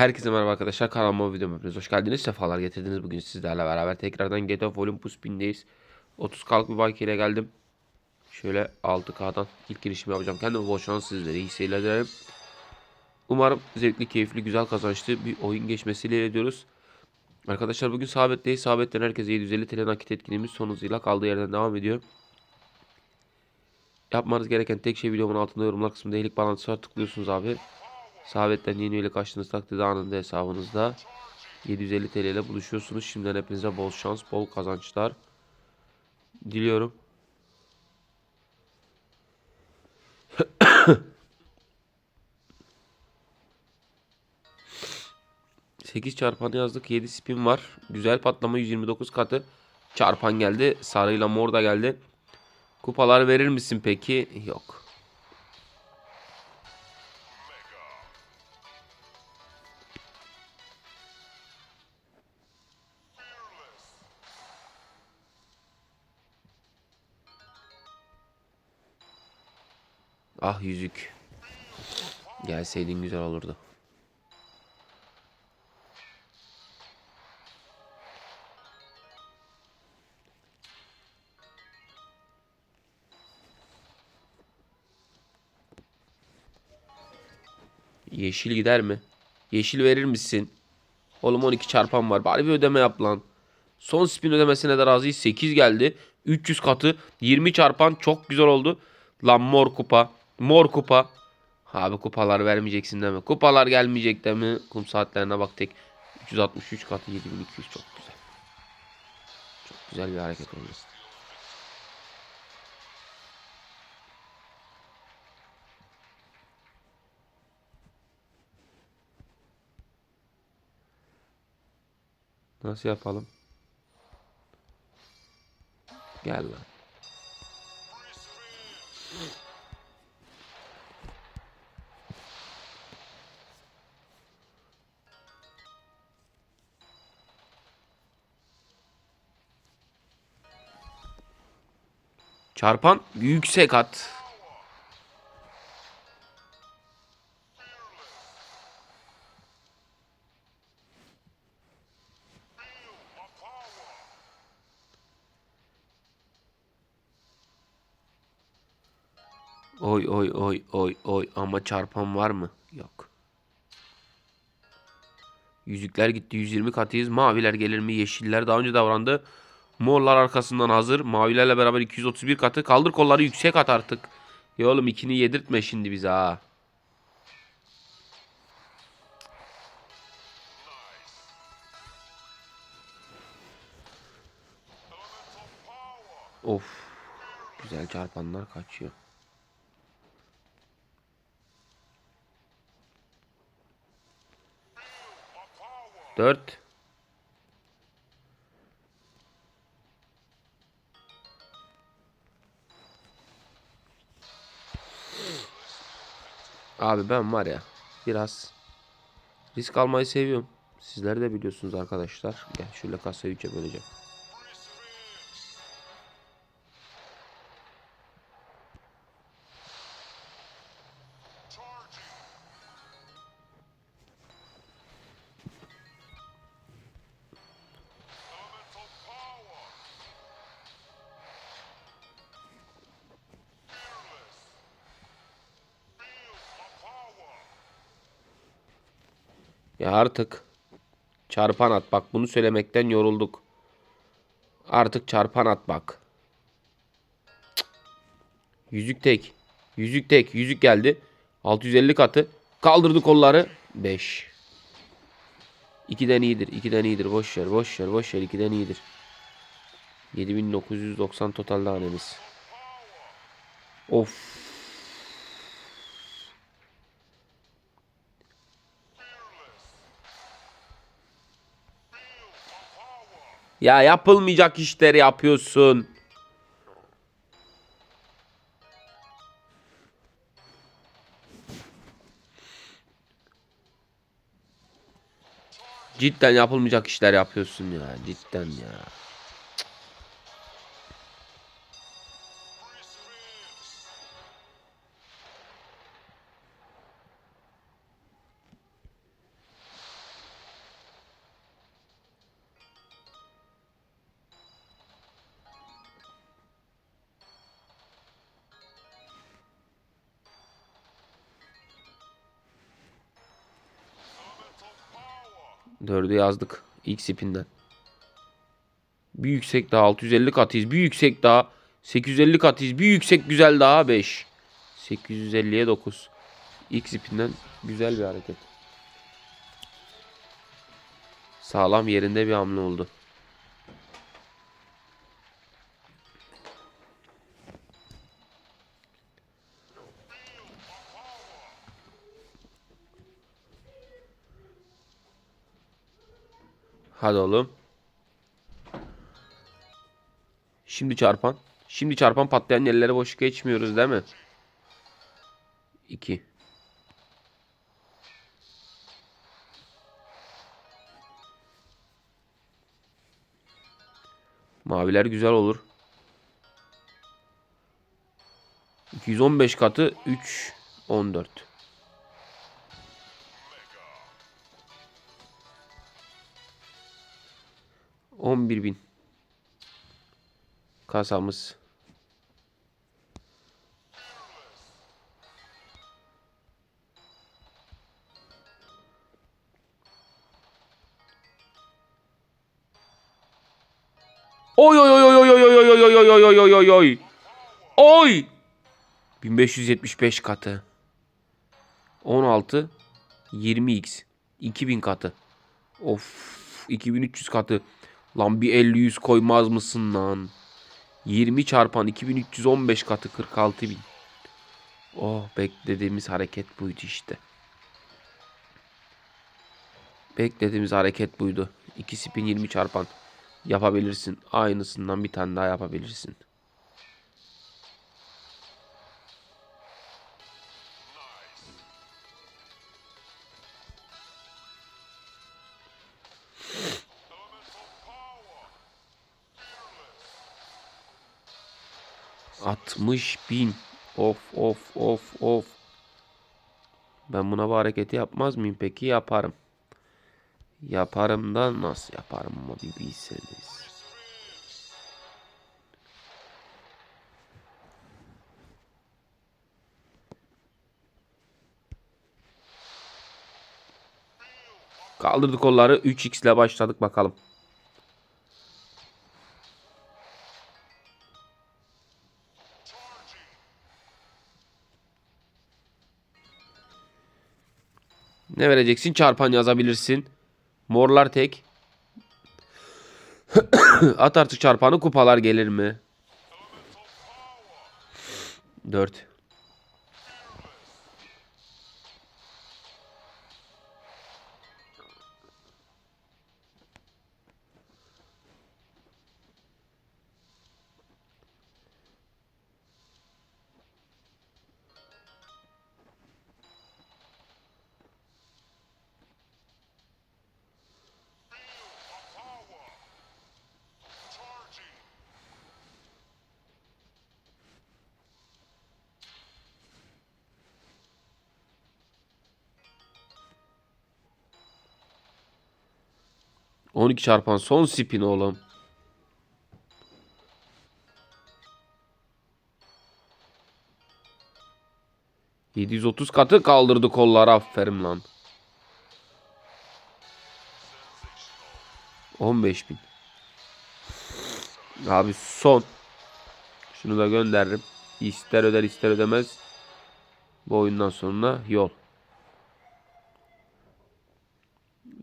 Herkese merhaba arkadaşlar kanalıma videoma hepiniz hoş geldiniz. Sefalar getirdiniz bugün sizlerle beraber. Tekrardan Get of Olympus bindeyiz 30 kalk bir bike ile geldim. Şöyle 6K'dan ilk girişimi yapacağım. Kendime bol şans sizlere iyi seyirler dilerim. Umarım zevkli keyifli güzel kazançlı bir oyun geçmesiyle ediyoruz. Arkadaşlar bugün sabitteyiz. Sabitten herkese 750 TL nakit etkinliğimiz son hızıyla kaldığı yerden devam ediyor. Yapmanız gereken tek şey videomun altında yorumlar kısmında iyilik bağlantısı var. Tıklıyorsunuz abi Sabitten yeni üyelik açtığınız takdirde anında hesabınızda 750 TL ile buluşuyorsunuz. Şimdiden hepinize bol şans, bol kazançlar diliyorum. Sekiz çarpan yazdık. 7 spin var. Güzel patlama 129 katı. Çarpan geldi. Sarıyla mor da geldi. Kupalar verir misin peki? Yok. Ah yüzük. Gelseydin güzel olurdu. Yeşil gider mi? Yeşil verir misin? Oğlum 12 çarpan var. Bari bir ödeme yap lan. Son spin ödemesine de razıyız. 8 geldi. 300 katı. 20 çarpan çok güzel oldu. Lan mor kupa. Mor kupa. Abi kupalar vermeyeceksin mi? Kupalar gelmeyecek mi? Kum saatlerine bak tek. 363 katı 7200 çok güzel. Çok güzel bir hareket oldu. Nasıl yapalım? Gel lan. Çarpan yüksek at. Oy oy oy oy oy ama çarpan var mı? Yok. Yüzükler gitti 120 katıyız. Maviler gelir mi? Yeşiller daha önce davrandı. Morlar arkasından hazır. Mavilerle beraber 231 katı. Kaldır kolları yüksek at artık. Ya oğlum ikini yedirtme şimdi bize ha. Of. Güzel çarpanlar kaçıyor. Dört. Abi ben var ya biraz risk almayı seviyorum. Sizler de biliyorsunuz arkadaşlar. Gel şöyle kasayı üçe böleceğim. Ya artık çarpan at bak bunu söylemekten yorulduk. Artık çarpan at bak. Yüzük tek. Yüzük tek. Yüzük geldi. 650 katı. Kaldırdı kolları. 5. 2'den iyidir. 2'den iyidir. Boş ver. Boş ver. Boş ver. 2'den iyidir. 7990 total hanemiz. Of. Ya yapılmayacak işleri yapıyorsun. Cidden yapılmayacak işler yapıyorsun ya. Cidden ya. Dördü yazdık. İlk spinden. Bir yüksek daha 650 katıyız. Bir yüksek daha 850 katıyız. Bir yüksek güzel daha 5. 850'ye 9. İlk spinden güzel bir hareket. Sağlam yerinde bir hamle oldu. Hadi oğlum. Şimdi çarpan. Şimdi çarpan patlayan yerlere boş geçmiyoruz değil mi? 2. Maviler güzel olur. 215 katı 3 14. On bir bin. Kasamız. Oy oy oy oy oy oy oy oy oy oy oy oy oy oy. Oy. 1575 katı. 16 20x 2000 katı. Of 2300 katı. Lan bir 50 100 koymaz mısın lan? 20 çarpan 2315 katı 46000. Oh beklediğimiz hareket buydu işte. Beklediğimiz hareket buydu. 2 spin 20 çarpan. Yapabilirsin. Aynısından bir tane daha yapabilirsin. Altmış bin. Of of of of. Ben buna bu hareketi yapmaz mıyım peki? Yaparım. Yaparım da nasıl yaparım ama bir bilseniz. Kaldırdık kolları 3x ile başladık bakalım. Ne vereceksin? Çarpan yazabilirsin. Morlar tek. At artık çarpanı kupalar gelir mi? 4. On iki çarpan son spin oğlum. Yedi yüz otuz katı kaldırdı kolları aferin lan. On beş bin. Abi son. Şunu da gönderirim. İster öder ister ödemez. Bu oyundan sonra yol.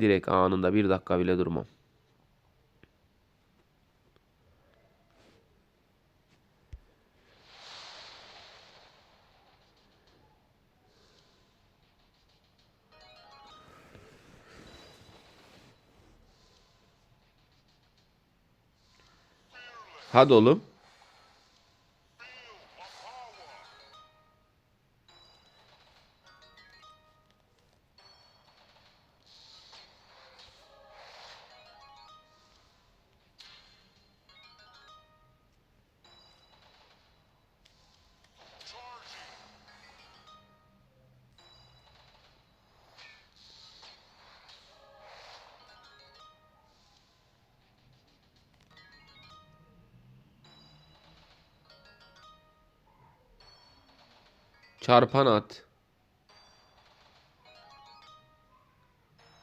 Direkt anında bir dakika bile durmam. Hadi oğlum. Çarpan at.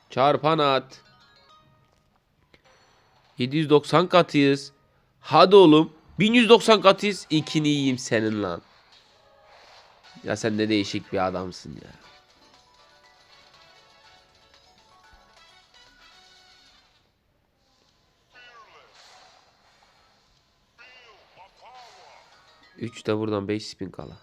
Çarpan at. 790 katıyız. Hadi oğlum. 1190 katıyız. İkini yiyeyim senin lan. Ya sen ne değişik bir adamsın ya. Üç de buradan 5 spin kala.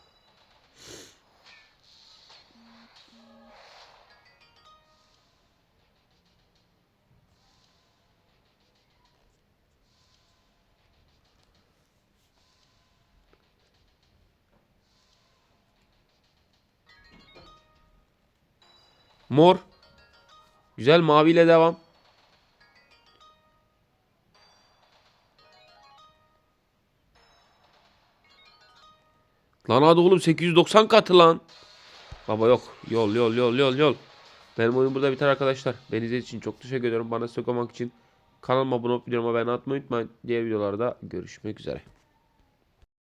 Mor. Güzel maviyle devam. Lan hadi oğlum 890 katı lan. Baba yok. Yol yol yol yol yol. Benim oyun burada biter arkadaşlar. Beni izlediğiniz için çok teşekkür ediyorum. Bana destek olmak için kanalıma abone olup videoma beğeni atmayı unutmayın. Diğer videolarda görüşmek üzere.